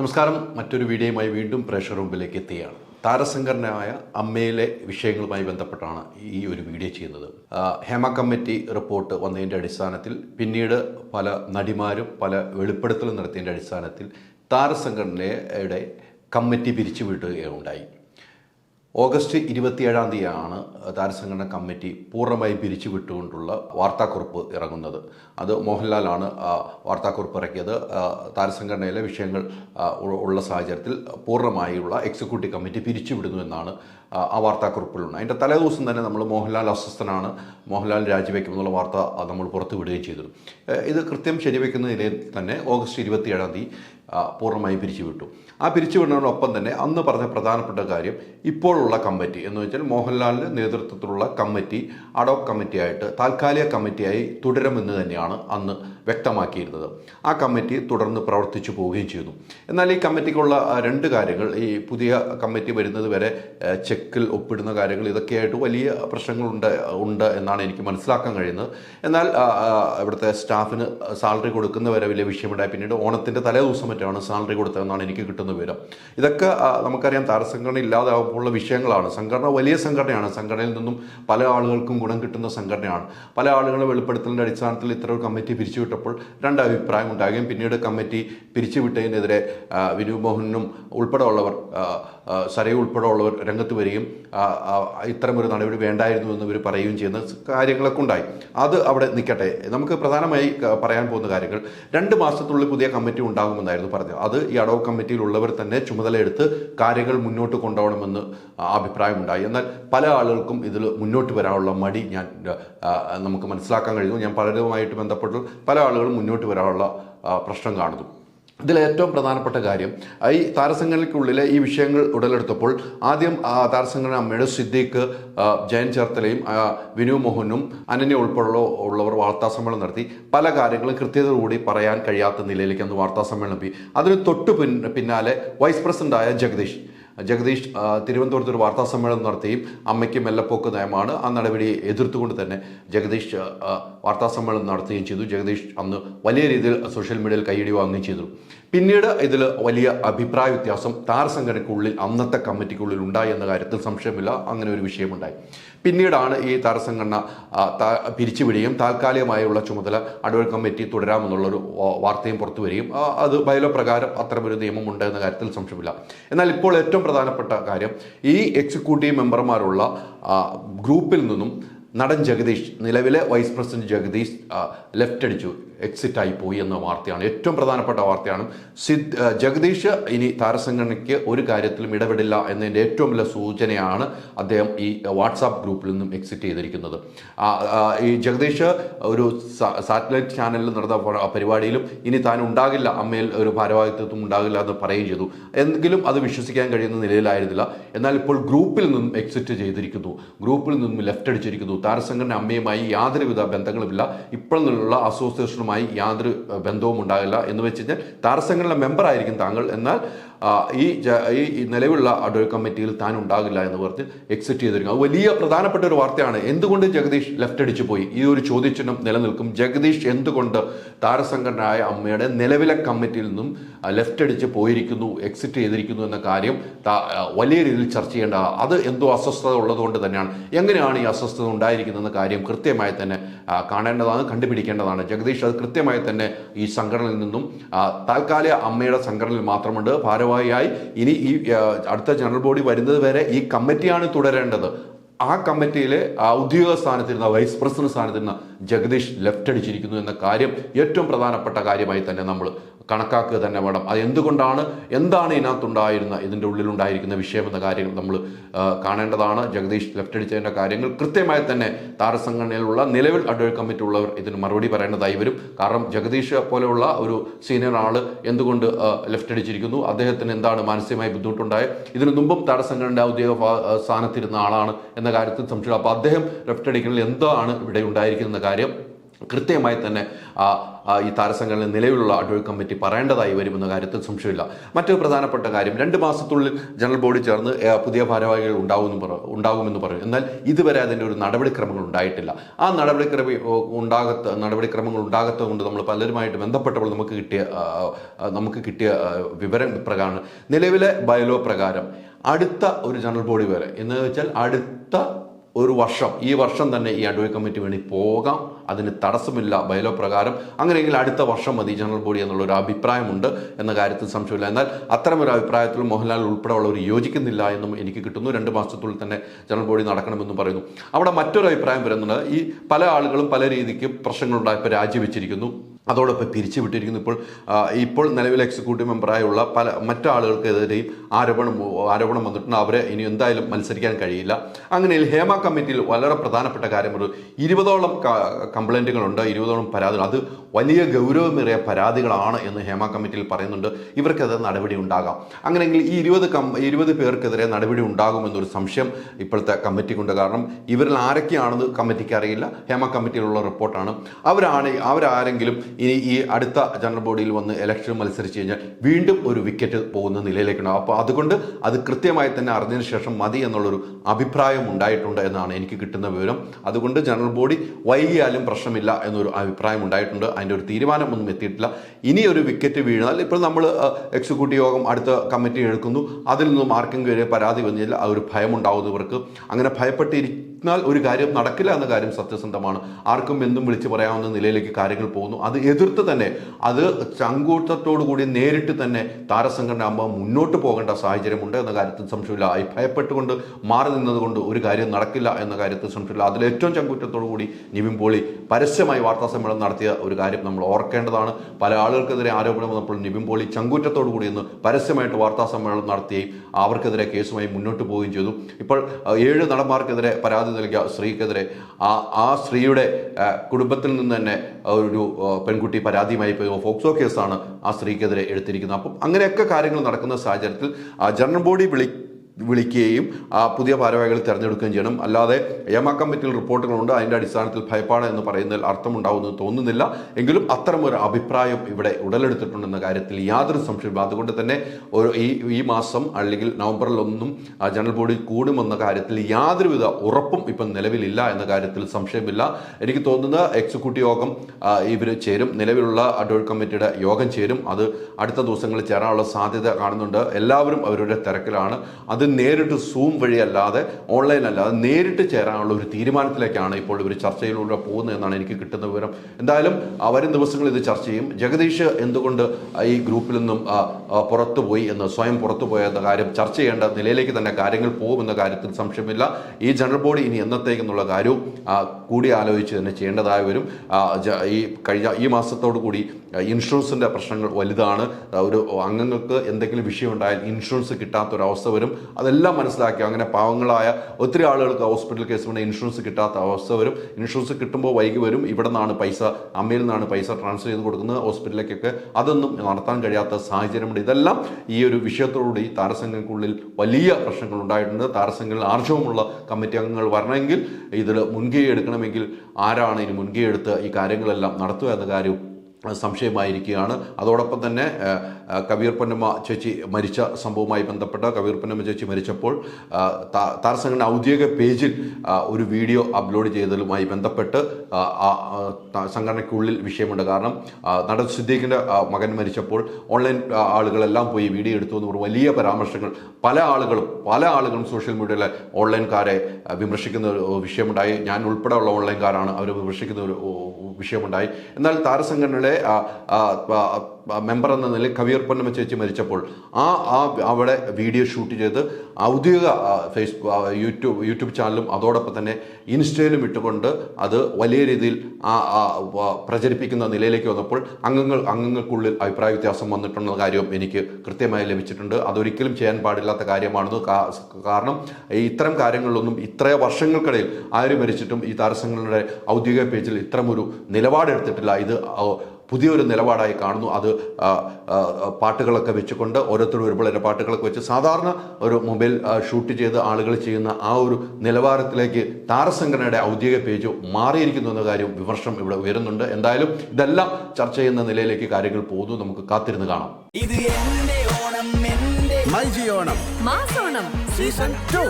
നമസ്കാരം. മറ്റൊരു വീഡിയോയുമായി വീണ്ടും പ്രേക്ഷകർ മുമ്പിലേക്ക് എത്തുകയാണ്. താരസംഘടനയായ അമ്മയിലെ വിഷയങ്ങളുമായി ബന്ധപ്പെട്ടാണ് ഈ ഒരു വീഡിയോ ചെയ്യുന്നത്. ഹേമ കമ്മിറ്റി റിപ്പോർട്ട് വന്നതിന്റെ അടിസ്ഥാനത്തിൽ പിന്നീട് പല നടിമാരും പല വെളിപ്പെടുത്തലും നടത്തിയതിന്റെ അടിസ്ഥാനത്തിൽ താരസംഘടനയുടെ കമ്മിറ്റി പിരിച്ചുവിടുകയുണ്ടായി. ഓഗസ്റ്റ് ഇരുപത്തിയേഴാം തീയതിയാണ് താരസംഘടന കമ്മിറ്റി പൂർണമായി പിരിച്ചുവിട്ടുകൊണ്ടുള്ള വാർത്താക്കുറിപ്പ് ഇറങ്ങുന്നത്. അത് മോഹൻലാലാണ് വാർത്താക്കുറിപ്പ് ഇറക്കിയത്. താരസംഘടനയിലെ വിഷയങ്ങൾ ഉള്ള സാഹചര്യത്തിൽ പൂർണമായുള്ള എക്സിക്യൂട്ടീവ് കമ്മിറ്റി പിരിച്ചുവിടുന്നു എന്നാണ് ആ, വാർത്താക്കുറിപ്പിലുണ്ട്. അതിന്റെ തലേദിവസം തന്നെ നമ്മൾ മോഹൻലാൽ അസ്വസ്ഥനാണ്. മോഹൻലാൽ രാജിവെക്കുമെന്നുള്ള വാർത്ത നമ്മൾ പുറത്തുവിടുകയും ചെയ്തിരുന്നു ചെയ്തു ഇത് കൃത്യം ശരിവെക്കുന്ന നിലയിൽ തന്നെ ഓഗസ്റ്റ് ഇരുപത്തിയേഴാം തീയതി പൂർണമായി പിരിച്ചുവിട്ടു ആ പിരിച്ചുവിടുന്നതിനൊപ്പം തന്നെ അന്ന് പറഞ്ഞ പ്രധാനപ്പെട്ട കാര്യം ഇപ്പോഴുള്ള കമ്മിറ്റി എന്ന് വെച്ചാൽ മോഹൻലാലിന്റെ നേതൃത്വത്തിലുള്ള കമ്മിറ്റി അഡോക് കമ്മിറ്റിയായിട്ട് താൽക്കാലിക കമ്മിറ്റിയായി തുടരുമെന്ന് തന്നെയാണ് അന്ന് വ്യക്തമാക്കിയിരുന്നത്. ആ കമ്മിറ്റി തുടർന്ന് പ്രവർത്തിച്ചു പോവുകയും ചെയ്തു. എന്നാൽ ഈ കമ്മിറ്റിക്കുള്ള രണ്ട് കാര്യങ്ങൾ ഈ പുതിയ കമ്മിറ്റി വരുന്നത് വരെ ചെക്കിൽ ഒപ്പിടുന്ന കാര്യങ്ങൾ ഇതൊക്കെയായിട്ട് വലിയ പ്രശ്നങ്ങളുണ്ട് ഉണ്ട് എന്നാണ് എനിക്ക് മനസ്സിലാക്കാൻ കഴിയുന്നത്. എന്നാൽ ഇവിടുത്തെ സ്റ്റാഫിന് സാലറി കൊടുക്കുന്നവരെ വലിയ വിഷയമുണ്ടായി പിന്നീട് ഓണത്തിന്റെ തലേ ദിവസം മറ്റാണ് സാലറി കൊടുത്തതെന്നാണ് എനിക്ക് കിട്ടുന്ന വിവരം. ഇതൊക്കെ നമുക്കറിയാം താരസംഘടന ഇല്ലാതാകുമ്പോഴുള്ള വിഷയങ്ങളാണ്. സംഘടന വലിയ സംഘടനയാണ്. സംഘടനയിൽ നിന്നും പല ആളുകൾക്കും ഗുണം കിട്ടുന്ന സംഘടനയാണ്. പല ആളുകളെ വെളിപ്പെടുത്തലിന്റെ അടിസ്ഥാനത്തിൽ ഇത്ര ഒരു കമ്മിറ്റി പിരിച്ചുവിട്ടപ്പോൾ രണ്ട് അഭിപ്രായം ഉണ്ടാകുകയും പിന്നീട് കമ്മിറ്റി പിരിച്ചുവിട്ടതിനെതിരെ വിനു മോഹനും ഉൾപ്പെടെയുള്ളവർ സരയു ഉൾപ്പെടെ രംഗത്ത് വരികയും ഇത്തരമൊരു നടപടി വേണ്ടായിരുന്നു എന്ന് ഇവർ പറയുകയും ചെയ്യുന്ന കാര്യങ്ങളൊക്കെ ഉണ്ടായി. അത് അവിടെ നിൽക്കട്ടെ. നമുക്ക് പ്രധാനമായി പറയാൻ പോകുന്ന കാര്യങ്ങൾ രണ്ട് മാസത്തിനുള്ളിൽ പുതിയ കമ്മിറ്റി ഉണ്ടാകുമെന്നായിരുന്നു പറഞ്ഞത് അത് ഈ അടവ് കമ്മിറ്റിയിലുള്ളവർ തന്നെ ചുമതലയെടുത്ത് കാര്യങ്ങൾ മുന്നോട്ട് കൊണ്ടുപോകണമെന്ന് അഭിപ്രായം അഭിപ്രായമുണ്ടായി. എന്നാൽ പല ആളുകൾക്കും ഇതിൽ മുന്നോട്ട് വരാനുള്ള മടി ഞാൻ നമുക്ക് മനസ്സിലാക്കാൻ കഴിയുന്നു. ഞാൻ പലരുമായിട്ട് ബന്ധപ്പെട്ട് പല ആളുകളും മുന്നോട്ട് വരാനുള്ള പ്രശ്നം കാണുന്നു. ഇതിൽ ഏറ്റവും പ്രധാനപ്പെട്ട കാര്യം ഈ താരസംഘടനയ്ക്കുള്ളിലെ ഈ വിഷയങ്ങൾ ഉടലെടുത്തപ്പോൾ ആദ്യം താരസംഘടന അമ്മയുടെ സിദ്ദീഖ് ജയൻ ചേർത്തലയും വിനു മോഹനും അനന്യ ഉൾപ്പെടെ ഉള്ളവർ വാർത്താസമ്മേളനം നടത്തി. പല കാര്യങ്ങളും കൃത്യതയോടുകൂടി പറയാൻ കഴിയാത്ത നിലയിലേക്ക് അന്ന് വാർത്താസമ്മേളനം പോയി അതിന് തൊട്ടു പിന്നാലെ വൈസ് പ്രസിഡന്റായ ജഗദീഷ്. ജഗദീഷ് തിരുവനന്തപുരത്ത് ഒരു വാർത്താ സമ്മേളനം നടത്തുകയും അമ്മയ്ക്ക് മെല്ലപ്പോക്ക് നയമാണ്. ആ നടപടിയെ എതിർത്തുകൊണ്ട് തന്നെ ജഗദീഷ് വാർത്താ സമ്മേളനം നടത്തുകയും ചെയ്തു. ജഗദീഷ് അന്ന് വലിയ രീതിയിൽ സോഷ്യൽ മീഡിയയിൽ കൈയടി വാങ്ങുകയും ചെയ്തു. പിന്നീട് ഇതിൽ വലിയ അഭിപ്രായ വ്യത്യാസം താരസംഘടനയ്ക്കുള്ളിൽ അന്നത്തെ കമ്മിറ്റിക്കുള്ളിൽ ഉണ്ടായി എന്ന കാര്യത്തിൽ സംശയമില്ല. അങ്ങനെ ഒരു വിഷയമുണ്ടായി. പിന്നീടാണ് ഈ താരസംഘടന പിരിച്ചുവിടുകയും താൽക്കാലികമായുള്ള ചുമതല അഡ്വൽ കമ്മിറ്റി തുടരാമെന്നുള്ളൊരു വാർത്തയും പുറത്തു വരികയും അത് ബൈലോ പ്രകാരം അത്തരമൊരു നിയമമുണ്ട് എന്ന കാര്യത്തിൽ സംശയമില്ല. എന്നാൽ ഇപ്പോൾ ഏറ്റവും പ്രധാനപ്പെട്ട കാര്യം ഈ എക്സിക്യൂട്ടീവ് മെമ്പർമാരുള്ള ഗ്രൂപ്പിൽ നിന്നും നടൻ ജഗദീഷ് നിലവിലെ വൈസ് പ്രസിഡന്റ് ജഗദീഷ് ലെഫ്റ്റ് അടിച്ചു എക്സിറ്റ് ആയി പോയി എന്ന വാർത്തയാണ്. ഏറ്റവും പ്രധാനപ്പെട്ട വാർത്തയാണ് സിദ് ജഗദീഷ് ഇനി താരസംഘടനയ്ക്ക് ഒരു കാര്യത്തിലും ഇടപെടില്ല എന്നതിന്റെ ഏറ്റവും വലിയ സൂചനയാണ് അദ്ദേഹം ഈ വാട്സാപ്പ് ഗ്രൂപ്പിൽ നിന്നും എക്സിറ്റ് ചെയ്തിരിക്കുന്നത്. ഈ ജഗദീഷ് ഒരു സാറ്റലൈറ്റ് ചാനലിൽ നടന്ന പരിപാടിയിലും ഇനി താൻ ഉണ്ടാകില്ല അമ്മയിൽ ഒരു ഭാരവാഹിത്വം ഉണ്ടാകില്ല എന്ന് പറയുകയും ചെയ്തു. എങ്കിലും അത് വിശ്വസിക്കാൻ കഴിയുന്ന നിലയിലായിരുന്നില്ല. എന്നാൽ ഇപ്പോൾ ഗ്രൂപ്പിൽ നിന്നും എക്സിറ്റ് ചെയ്തിരിക്കുന്നു. ഗ്രൂപ്പിൽ നിന്നും ലെഫ്റ്റ് അടിച്ചിരിക്കുന്നു. താരസംഘടന അമ്മയുമായി യാതൊരുവിധ ബന്ധങ്ങളുമില്ല. ഇപ്പോൾ നിന്നുള്ള അസോസിയേഷനുമായി യാതൊരു ബന്ധവും ഉണ്ടാകില്ല എന്ന് വെച്ച് കഴിഞ്ഞാൽ താരസംഘടന മെമ്പർ ആയിരിക്കും താങ്കൾ. എന്നാൽ ഈ ഈ നിലവിലുള്ള അഡ്വൽ കമ്മിറ്റിയിൽ താൻ ഉണ്ടാകില്ല എന്ന് പറഞ്ഞ് എക്സിറ്റ് ചെയ്തിരിക്കും അത് വലിയ പ്രധാനപ്പെട്ട ഒരു വാർത്തയാണ്. എന്തുകൊണ്ട് ജഗദീഷ് ലെഫ്റ്റ് അടിച്ചു പോയി? ഈ ഒരു ചോദ്യചിഹ്നം നിലനിൽക്കും. ജഗദീഷ് എന്തുകൊണ്ട് താരസംഘടനയായ അമ്മയുടെ നിലവിലെ കമ്മിറ്റിയിൽ നിന്നും ലെഫ്റ്റ് അടിച്ച് പോയിരിക്കുന്നു എക്സിറ്റ് ചെയ്തിരിക്കുന്നു എന്ന കാര്യം വലിയ രീതിയിൽ ചർച്ച ചെയ്യേണ്ട അത് എന്തോ അസ്വസ്ഥത ഉള്ളതുകൊണ്ട് തന്നെയാണ്. എങ്ങനെയാണ് ഈ അസ്വസ്ഥത ഉണ്ടായിരിക്കുന്നതെന്ന കാര്യം കൃത്യമായി തന്നെ കാണേണ്ടതാണ് കണ്ടുപിടിക്കേണ്ടതാണ്. ജഗദീഷ് അത് കൃത്യമായി തന്നെ ഈ സംഘടനയിൽ നിന്നും താൽക്കാലിക അമ്മയുടെ സംഘടനയിൽ മാത്രമുണ്ട്. ഭാരവാഹിയായി ഇനി ഈ അടുത്ത ജനറൽ ബോഡി വരുന്നത് വരെ ഈ കമ്മിറ്റിയാണ് തുടരേണ്ടത്. ആ കമ്മിറ്റിയിലെ ഔദ്യോഗിക സ്ഥാനത്തിരുന്ന വൈസ് പ്രസിഡന്റ് സ്ഥാനത്തിരുന്ന ജഗദീഷ് ലെഫ്റ്റ് അടിച്ചിരിക്കുന്നു എന്ന കാര്യം ഏറ്റവും പ്രധാനപ്പെട്ട കാര്യമായി തന്നെ നമ്മൾ കണക്കാക്കുക തന്നെ വേണം. അത് എന്തുകൊണ്ടാണ് എന്താണ് ഇതിനകത്തുണ്ടായിരുന്ന ഇതിന്റെ ഉള്ളിലുണ്ടായിരിക്കുന്ന വിഷയം എന്ന കാര്യങ്ങൾ നമ്മൾ കാണേണ്ടതാണ്. ജഗദീഷ് ലെഫ്റ്റ് അടിച്ചതിന്റെ കാര്യങ്ങൾ കൃത്യമായി തന്നെ താരസംഘടനയിലുള്ള നിലവിൽ അഡ്വൈറ്റ് കമ്മിറ്റി ഉള്ളവർ ഇതിന് മറുപടി പറയേണ്ടതായി വരും. കാരണം ജഗദീഷ് പോലെയുള്ള ഒരു സീനിയർ ആൾ എന്തുകൊണ്ട് ലെഫ്റ്റ് അടിച്ചിരിക്കുന്നു? അദ്ദേഹത്തിന് എന്താണ് മാനസികമായി ബുദ്ധിമുട്ടുണ്ടായത് ഇതിനു മുമ്പും താരസംഘടനയുടെ ഔദ്യോഗിക സ്ഥാനത്തിരുന്ന ആളാണ് എന്ന കാര്യത്തിൽ സംശയം അപ്പോൾ അദ്ദേഹം ലെഫ്റ്റ് അടിക്കുന്നതിൽ എന്താണ് ഇവിടെ ഉണ്ടായിരിക്കുന്ന കാര്യം? കൃത്യമായി തന്നെ ഈ താരസംഘടന നിലവിലുള്ള അഡ്വൈസ് കമ്മിറ്റി പറയേണ്ടതായി വരുമെന്ന കാര്യത്തിൽ സംശയമില്ല. മറ്റൊരു പ്രധാനപ്പെട്ട കാര്യം രണ്ട് മാസത്തുള്ളിൽ ജനറൽ ബോഡി ചേർന്ന് പുതിയ ഭാരവാഹികൾ ഉണ്ടാകുമെന്ന് പറ ഉണ്ടാകുമെന്ന് പറയും. എന്നാൽ ഇതുവരെ അതിന്റെ ഒരു നടപടിക്രമങ്ങൾ ഉണ്ടായിട്ടില്ല. ആ നടപടിക്രമ ഉണ്ടാകത്ത നടപടിക്രമങ്ങൾ ഉണ്ടാകത്തത് കൊണ്ട് നമ്മൾ പലരുമായിട്ട് ബന്ധപ്പെട്ടപ്പോൾ നമുക്ക് കിട്ടിയ നമുക്ക് കിട്ടിയ വിവരം പ്രകാരം നിലവിലെ ബയലോ പ്രകാരം അടുത്ത ഒരു ജനറൽ ബോഡി വരെ എന്ന് വെച്ചാൽ അടുത്ത ഒരു വർഷം ഈ വർഷം തന്നെ ഈ അഡ്വൈ കമ്മിറ്റി വേണ്ടി പോകാം. അതിന് തടസ്സമില്ല ബൈലോ പ്രകാരം. അങ്ങനെയെങ്കിൽ അടുത്ത വർഷം മതി ജനറൽ ബോഡി എന്നുള്ള ഒരു അഭിപ്രായമുണ്ട് എന്ന കാര്യത്തിൽ സംശയമില്ല. എന്നാൽ അത്തരമൊരു അഭിപ്രായത്തിൽ മോഹൻലാൽ ഉൾപ്പെടെയുള്ളവർ യോജിക്കുന്നില്ല എന്നും എനിക്ക് കിട്ടുന്നു. രണ്ട് മാസത്തിനുള്ളിൽ തന്നെ ജനറൽ ബോഡി നടക്കണമെന്നും പറയുന്നു. അവിടെ മറ്റൊരു അഭിപ്രായം വരുന്നുണ്ട്. ഈ പല ആളുകളും പല രീതിക്ക് പ്രശ്നങ്ങളുണ്ടായപ്പോൾ രാജിവെച്ചിരിക്കുന്നു. അതോടൊപ്പം പിരിച്ചുവിട്ടിരിക്കുന്നു. ഇപ്പോൾ ഇപ്പോൾ നിലവിൽ എക്സിക്യൂട്ടീവ് മെമ്പറായുള്ള പല മറ്റാളുകൾക്കെതിരെയും ആരോപണം ആരോപണം വന്നിട്ടുണ്ട്. അവരെ ഇനി എന്തായാലും മത്സരിക്കാൻ കഴിയില്ല. അങ്ങനെ ഹേമ കമ്മിറ്റിയിൽ വളരെ പ്രധാനപ്പെട്ട കാര്യം ഒരു ഇരുപതോളം കംപ്ലൈന്റുകളുണ്ട് ഇരുപതോളം പരാതികൾ. അത് വലിയ ഗൗരവമേറിയ പരാതികളാണ് എന്ന് ഹേമ കമ്മിറ്റിയിൽ പറയുന്നുണ്ട്. ഇവർക്കെതിരെ നടപടി ഉണ്ടാകാം. അങ്ങനെയെങ്കിൽ ഈ ഇരുപത് കം ഇരുപത് പേർക്കെതിരെ നടപടി ഉണ്ടാകുമെന്നൊരു സംശയം ഇപ്പോഴത്തെ കമ്മിറ്റിക്കുണ്ട്. കാരണം ഇവരിൽ ആരൊക്കെയാണെന്ന് കമ്മിറ്റിക്ക് അറിയില്ല. ഹേമ കമ്മിറ്റിയിലുള്ള റിപ്പോർട്ടാണ്. അവരാണ് അവരാരെങ്കിലും ഇനി ഈ അടുത്ത ജനറൽ ബോഡിയിൽ വന്ന് ഇലക്ഷൻ മത്സരിച്ച് കഴിഞ്ഞാൽ വീണ്ടും ഒരു വിക്കറ്റ് പോകുന്ന നിലയിലേക്കുണ്ടാവും. അപ്പോൾ അതുകൊണ്ട് അത് കൃത്യമായി തന്നെ അറിഞ്ഞതിന് ശേഷം മതി എന്നുള്ളൊരു അഭിപ്രായം ഉണ്ടായിട്ടുണ്ട് എന്നാണ് എനിക്ക് കിട്ടുന്ന വിവരം. അതുകൊണ്ട് ജനറൽ ബോഡി വൈകിയാലും പ്രശ്നമില്ല എന്നൊരു അഭിപ്രായം ഉണ്ടായിട്ടുണ്ട്. അതിന്റെ ഒരു തീരുമാനമൊന്നും എത്തിയിട്ടില്ല. ഇനി ഒരു വിക്കറ്റ് വീണാൽ ഇപ്പോൾ നമ്മൾ എക്സിക്യൂട്ടീവ് യോഗം അടുത്ത കമ്മിറ്റി എടുക്കുന്നു. അതിൽ നിന്നും ആർക്കെങ്കിലും വരെ പരാതി വന്നില്ല. ആ ഒരു ഭയമുണ്ടാവുന്നവർക്ക്. അങ്ങനെ അങ്ങനെ ഭയപ്പെട്ടിരിക്കുന്നാൽ ഒരു കാര്യം നടക്കില്ല എന്ന കാര്യം സത്യസന്ധമാണ്. ആർക്കും എന്തും വിളിച്ചു പറയാവുന്ന നിലയിലേക്ക് കാര്യങ്ങൾ പോകുന്നു. അത് എതിർത്ത് തന്നെ അത് ചങ്കൂട്ടത്തോടു കൂടി നേരിട്ട് തന്നെ താരസംഘടന ആകുമ്പോൾ മുന്നോട്ട് പോകേണ്ട സാഹചര്യമുണ്ട് എന്ന കാര്യത്തിൽ സംശയമില്ല. ഭയപ്പെട്ടുകൊണ്ട് മാറി നിന്നതുകൊണ്ട് ഒരു കാര്യം നടക്കില്ല എന്ന കാര്യത്തിൽ സംശയമില്ല. അതിൽ ഏറ്റവും ചങ്കൂറ്റത്തോടു കൂടി നിവിൻ പോളി പരസ്യമായി വാർത്താ സമ്മേളനം നടത്തിയ ഒരു കാര്യം നമ്മൾ ഓർക്കേണ്ടതാണ്. പല ആളുകൾക്കെതിരെ ആരോപണം വന്നപ്പോൾ നിവിൻ പോളി ചങ്കൂറ്റത്തോടു കൂടി ഇന്ന് പരസ്യമായിട്ട് വാർത്താ സമ്മേളനം നടത്തുകയും അവർക്കെതിരെ കേസുമായി മുന്നോട്ട് പോവുകയും ചെയ്തു. ഇപ്പോൾ ഏഴ് നടന്മാർക്കെതിരെ പരാതി നൽകിയ സ്ത്രീക്കെതിരെ ആ ആ സ്ത്രീയുടെ കുടുംബത്തിൽ നിന്ന് തന്നെ ഒരു പെൺകുട്ടി പരാതിയുമായി പോയി. ഫോക്സോ കേസാണ് ആ സ്ത്രീക്കെതിരെ എടുത്തിരിക്കുന്നത്. അപ്പം അങ്ങനെയൊക്കെ കാര്യങ്ങൾ നടക്കുന്ന സാഹചര്യത്തിൽ ആ ജനറൽ ബോഡി വിളി വിളിക്കുകയും ആ പുതിയ ഭാരവാഹികളെ തിരഞ്ഞെടുക്കുകയും ചെയ്യണം. അല്ലാതെ ഏമ കമ്മിറ്റിയിൽ റിപ്പോർട്ടുകളുണ്ട്. അതിന്റെ അടിസ്ഥാനത്തിൽ ഭയപ്പാണ് എന്ന് പറയുന്നതിൽ അർത്ഥമുണ്ടാവുമെന്ന് തോന്നുന്നില്ല. എങ്കിലും അത്തരമൊരു അഭിപ്രായം ഇവിടെ ഉടലെടുത്തിട്ടുണ്ടെന്ന കാര്യത്തിൽ യാതൊരു സംശയമില്ല അതുകൊണ്ട് തന്നെ ഒരു ഈ ഈ മാസം അല്ലെങ്കിൽ നവംബറിലൊന്നും ആ ജനറൽ ബോഡി കൂടുമെന്ന കാര്യത്തിൽ യാതൊരുവിധ ഉറപ്പും ഇപ്പം നിലവിലില്ല എന്ന കാര്യത്തിൽ സംശയമില്ല. എനിക്ക് തോന്നുന്നത് എക്സിക്യൂട്ടീവ് യോഗം ഇവർ ചേരും. നിലവിലുള്ള അഡ്വൈറ്റ് കമ്മിറ്റിയുടെ യോഗം ചേരും. അത് അടുത്ത ദിവസങ്ങളിൽ ചേരാനുള്ള സാധ്യത കാണുന്നുണ്ട്. എല്ലാവരും അവരുടെ തിരക്കിലാണ്. അത് നേരിട്ട് സൂം വഴിയല്ലാതെ ഓൺലൈൻ അല്ലാതെ നേരിട്ട് ചേരാനുള്ള ഒരു തീരുമാനത്തിലേക്കാണ് ഇപ്പോൾ ഇവർ ചർച്ചയിലൂടെ പോകുന്നത് എന്നാണ് എനിക്ക് കിട്ടുന്ന വിവരം. എന്തായാലും വരും ദിവസങ്ങളിൽ ഇത് ചർച്ച ചെയ്യും. ജഗദീഷ് എന്തുകൊണ്ട് ഈ ഗ്രൂപ്പിൽ നിന്നും പുറത്തുപോയി എന്ന് സ്വയം പുറത്തുപോയ കാര്യം ചർച്ച ചെയ്യേണ്ട നിലയിലേക്ക് തന്നെ കാര്യങ്ങൾ പോകുമെന്ന കാര്യത്തിൽ സംശയമില്ല. ഈ ജനറൽ ബോഡി ഇനി എന്നത്തേക്കെന്നുള്ള കാര്യവും കൂടി ആലോചിച്ച് തന്നെ ചെയ്യേണ്ടതായി വരും. ഈ കഴിഞ്ഞ ഈ മാസത്തോടു കൂടി ഇൻഷുറൻസിന്റെ പ്രശ്നങ്ങൾ വലുതാണ്. ഒരു അംഗങ്ങൾക്ക് എന്തെങ്കിലും വിഷയം ഉണ്ടായാൽ ഇൻഷുറൻസ് കിട്ടാത്തൊരവസ്ഥ വരും. അതെല്ലാം മനസ്സിലാക്കി അങ്ങനെ പാവങ്ങളായ ഒത്തിരി ആളുകൾക്ക് ഹോസ്പിറ്റൽ കേസ് വേണ്ടി ഇൻഷുറൻസ് കിട്ടാത്ത അവസ്ഥ വരും. ഇൻഷുറൻസ് കിട്ടുമ്പോൾ വൈകി വരും. ഇവിടെ നിന്നാണ് പൈസ അമ്മയിൽ നിന്നാണ് പൈസ ട്രാൻസ്ഫർ ചെയ്ത് കൊടുക്കുന്നത് ഹോസ്പിറ്റലിലേക്കൊക്കെ അതൊന്നും നടത്താൻ കഴിയാത്ത സാഹചര്യമുണ്ട്. ഇതെല്ലാം ഈ ഒരു വിഷയത്തോടുകൂടി താരസംഘങ്ങൾക്കുള്ളിൽ വലിയ പ്രശ്നങ്ങൾ ഉണ്ടായിട്ടുണ്ട് താരസംഘങ്ങളിൽ ആർജവമുള്ള കമ്മിറ്റി അംഗങ്ങൾ വരണമെങ്കിൽ ഇതിൽ മുൻകൈ എടുക്കണമെങ്കിൽ ആരാണ് ഇനി മുൻകൈ എടുത്ത് ഈ കാര്യങ്ങളെല്ലാം നടത്തുക എന്ന കാര്യം സംശയമായിരിക്കുകയാണ്. അതോടൊപ്പം തന്നെ കബീർ പൊന്നമ്മ ചേച്ചി മരിച്ച സംഭവവുമായി ബന്ധപ്പെട്ട കബീർ പൊന്നമ്മ ചേച്ചി മരിച്ചപ്പോൾ താരസംഘടന ഔദ്യോഗിക പേജിൽ ഒരു വീഡിയോ അപ്ലോഡ് ചെയ്തതുമായി ബന്ധപ്പെട്ട് സംഘടനയ്ക്കുള്ളിൽ വിഷയമുണ്ട്. കാരണം നടൻ സിദ്ദീഖിന്റെ മകൻ മരിച്ചപ്പോൾ ഓൺലൈൻ ആളുകളെല്ലാം പോയി വീഡിയോ എടുത്തു എന്ന് പറഞ്ഞ വലിയ പരാമർശങ്ങൾ പല ആളുകളും പല ആളുകളും സോഷ്യൽ മീഡിയയിലെ ഓൺലൈൻകാരെ വിമർശിക്കുന്ന ഒരു വിഷയമുണ്ടായി. ഞാൻ ഉൾപ്പെടെയുള്ള ഓൺലൈൻകാരാണ് അവർ വിമർശിക്കുന്ന ഒരു വിഷയമുണ്ടായി. എന്നാൽ ആ, മെമ്പർ എന്ന നിലയിൽ കവിയർ പൊന്നമ്മ ചേച്ചി മരിച്ചപ്പോൾ ആ ആ അവിടെ വീഡിയോ ഷൂട്ട് ചെയ്ത് ഔദ്യോഗിക ഫേസ്ബുക്ക് യൂട്യൂബ് യൂട്യൂബ് ചാനലും അതോടൊപ്പം തന്നെ ഇൻസ്റ്റയിലും ഇട്ടുകൊണ്ട് അത് വലിയ രീതിയിൽ ആ പ്രചരിപ്പിക്കുന്ന നിലയിലേക്ക് വന്നപ്പോൾ അംഗങ്ങൾ അംഗങ്ങൾക്കുള്ളിൽ അഭിപ്രായ വ്യത്യാസം വന്നിട്ടുള്ള കാര്യം എനിക്ക് കൃത്യമായി ലഭിച്ചിട്ടുണ്ട്. അതൊരിക്കലും ചെയ്യാൻ പാടില്ലാത്ത കാര്യമാണെന്ന് കാരണം ഇത്തരം കാര്യങ്ങളിലൊന്നും ഇത്ര വർഷങ്ങൾക്കിടയിൽ ആരും മരിച്ചിട്ടും ഈ താരസങ്ങളുടെ ഔദ്യോഗിക പേജിൽ ഇത്തരമൊരു നിലപാടെടുത്തിട്ടില്ല. ഇത് പുതിയൊരു നിലപാടായി കാണുന്നു. അത് പാട്ടുകളൊക്കെ വെച്ചുകൊണ്ട് ഓരോരുത്തരും ഒരുപോലെ പാട്ടുകളൊക്കെ വെച്ച് സാധാരണ ഒരു മൊബൈൽ ഷൂട്ട് ചെയ്ത് ആളുകൾ ചെയ്യുന്ന ആ ഒരു നിലവാരത്തിലേക്ക് താരസംഘടനയുടെ ഔദ്യോഗിക പേജ് മാറിയിരിക്കുന്നു എന്ന കാര്യം വിമർശനം ഇവിടെ ഉയരുന്നുണ്ട്. എന്തായാലും ഇതെല്ലാം ചർച്ച ചെയ്യുന്ന നിലയിലേക്ക് കാര്യങ്ങൾ പോകുന്നു. നമുക്ക് കാത്തിരുന്ന് കാണാം. ഇത് ഓണം സീസൺ ടു